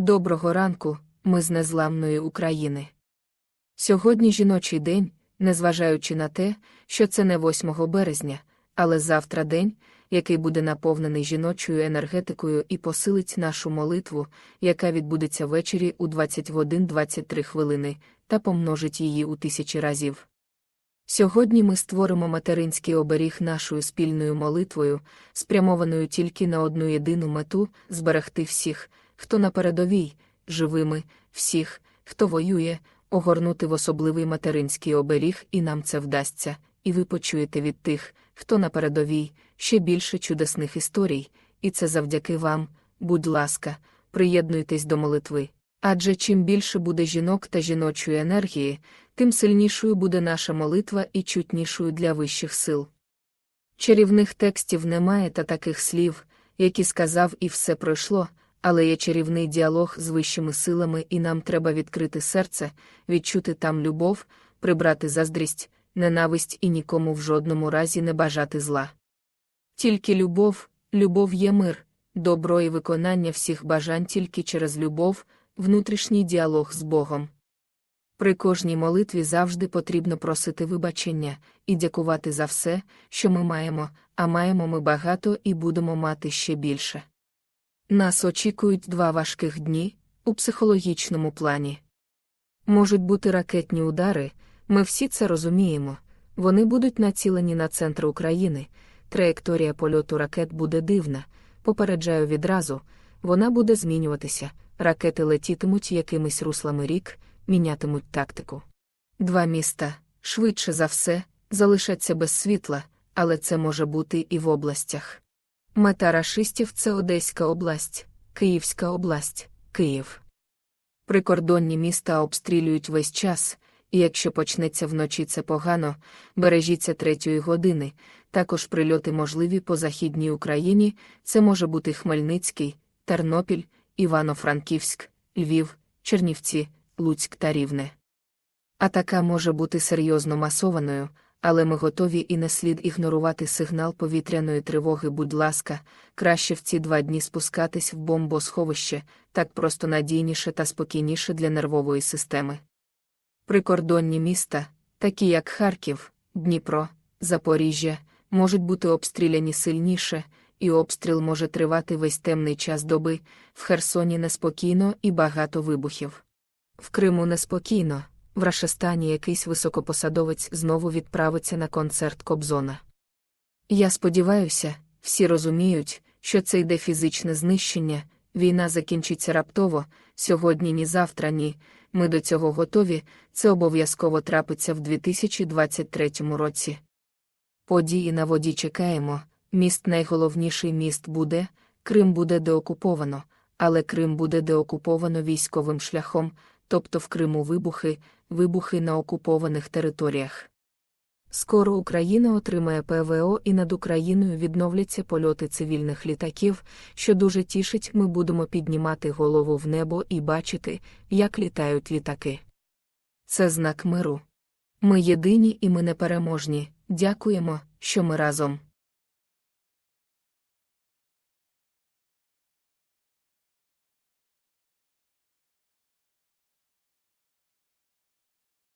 Доброго ранку, ми з незламної України. Сьогодні жіночий день, незважаючи на те, що це не 8 березня, але завтра день, який буде наповнений жіночою енергетикою і посилить нашу молитву, яка відбудеться ввечері у 20 годин 23 хвилини, та помножить її у тисячі разів. Сьогодні ми створимо материнський оберіг нашою спільною молитвою, спрямованою тільки на одну єдину мету зберегти всіх, хто на передовій, живими, всіх, хто воює, огорнути в особливий материнський оберіг, і нам це вдасться, і ви почуєте від тих, хто на передовій, ще більше чудесних історій, і це завдяки вам, будь ласка, приєднуйтесь до молитви. Адже чим більше буде жінок та жіночої енергії, тим сильнішою буде наша молитва і чутнішою для вищих сил. Чарівних текстів немає та таких слів, які сказав і все пройшло, але є чарівний діалог з вищими силами, і нам треба відкрити серце, відчути там любов, прибрати заздрість, ненависть і нікому в жодному разі не бажати зла. Тільки любов, любов є мир, добро і виконання всіх бажань тільки через любов, внутрішній діалог з Богом. При кожній молитві завжди потрібно просити вибачення і дякувати за все, що ми маємо, а маємо ми багато і будемо мати ще більше. Нас очікують два важких дні у психологічному плані. Можуть бути ракетні удари, ми всі це розуміємо. Вони будуть націлені на центр України. Траєкторія польоту ракет буде дивна. Попереджаю відразу, вона буде змінюватися. Ракети летітимуть якимись руслами рік, мінятимуть тактику. Два міста, швидше за все, залишаться без світла, але це може бути і в областях. Мета рашистів це Одеська область, Київська область, Київ. Прикордонні міста обстрілюють весь час, і якщо почнеться вночі це погано, бережіться третьої години. Також прильоти можливі по Західній Україні, це може бути Хмельницький, Тернопіль, Івано-Франківськ, Львів, Чернівці, Луцьк та Рівне. Атака може бути серйозно масованою, але ми готові і не слід ігнорувати сигнал повітряної тривоги. Будь ласка, краще в ці два дні спускатись в бомбосховище, так просто надійніше та спокійніше для нервової системи. Прикордонні міста, такі як Харків, Дніпро, Запоріжжя, можуть бути обстріляні сильніше, і обстріл може тривати весь темний час доби, в Херсоні неспокійно і багато вибухів. В Криму неспокійно, в Рашистані якийсь високопосадовець знову відправиться на концерт Кобзона. Я сподіваюся, всі розуміють, що це йде фізичне знищення, війна закінчиться раптово, сьогодні ні завтра, ні. Ми до цього готові, це обов'язково трапиться в 2023 році. Події на воді чекаємо, міст найголовніший міст буде, Крим буде деокуповано, але Крим буде деокуповано військовим шляхом, тобто в Криму вибухи, вибухи на окупованих територіях. Скоро Україна отримає ПВО і над Україною відновляться польоти цивільних літаків, що дуже тішить, ми будемо піднімати голову в небо і бачити, як літають літаки. Це знак миру. Ми єдині і ми непереможні. Дякуємо, що ми разом.